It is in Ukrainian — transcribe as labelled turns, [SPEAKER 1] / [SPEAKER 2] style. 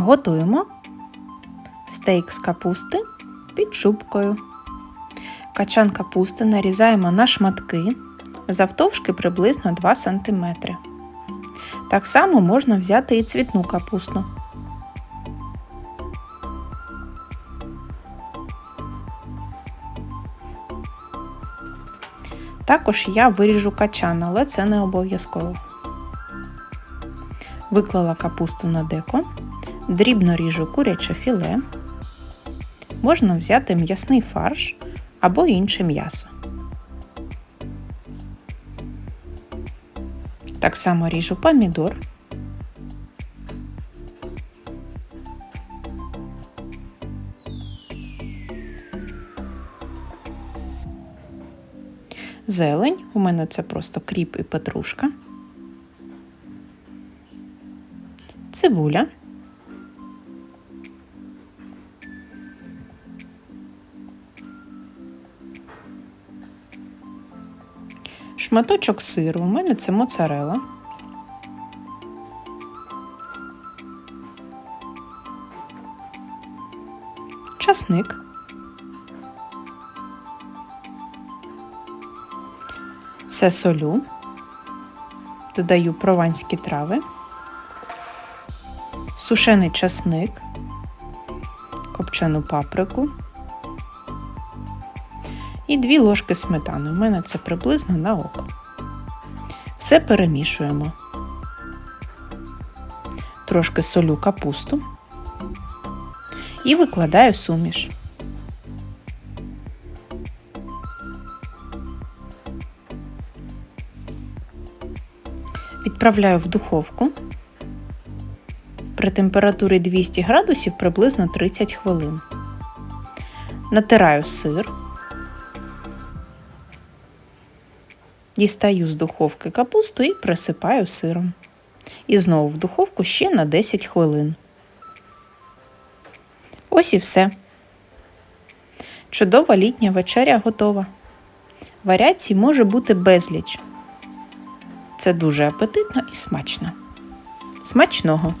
[SPEAKER 1] Готуємо стейк з капусти під шубкою. Качан капусти нарізаємо на шматки завтовшки приблизно 2 см. Так само можна взяти і цвітну капусту. Також я виріжу качан, але це не обов'язково. Виклала капусту на деко, дрібно ріжу куряче філе. Можна взяти м'ясний фарш або інше м'ясо. Так само ріжу помідор. Зелень, у мене це просто кріп і петрушка. Цибуля. Шматочок сиру, у мене це моцарела. Часник. Все солю. Додаю прованські трави, сушений часник, копчену паприку і 2 ложки сметани. У мене це приблизно на око. Все перемішуємо. Трошки солю капусту і викладаю суміш. Відправляю в духовку при температурі 200 градусів приблизно 30 хвилин. Натираю сир. Дістаю з духовки капусту і присипаю сиром. І знову в духовку ще на 10 хвилин. Ось і все. Чудова літня вечеря готова. Варіацій може бути безліч. Це дуже апетитно і смачно. Смачного!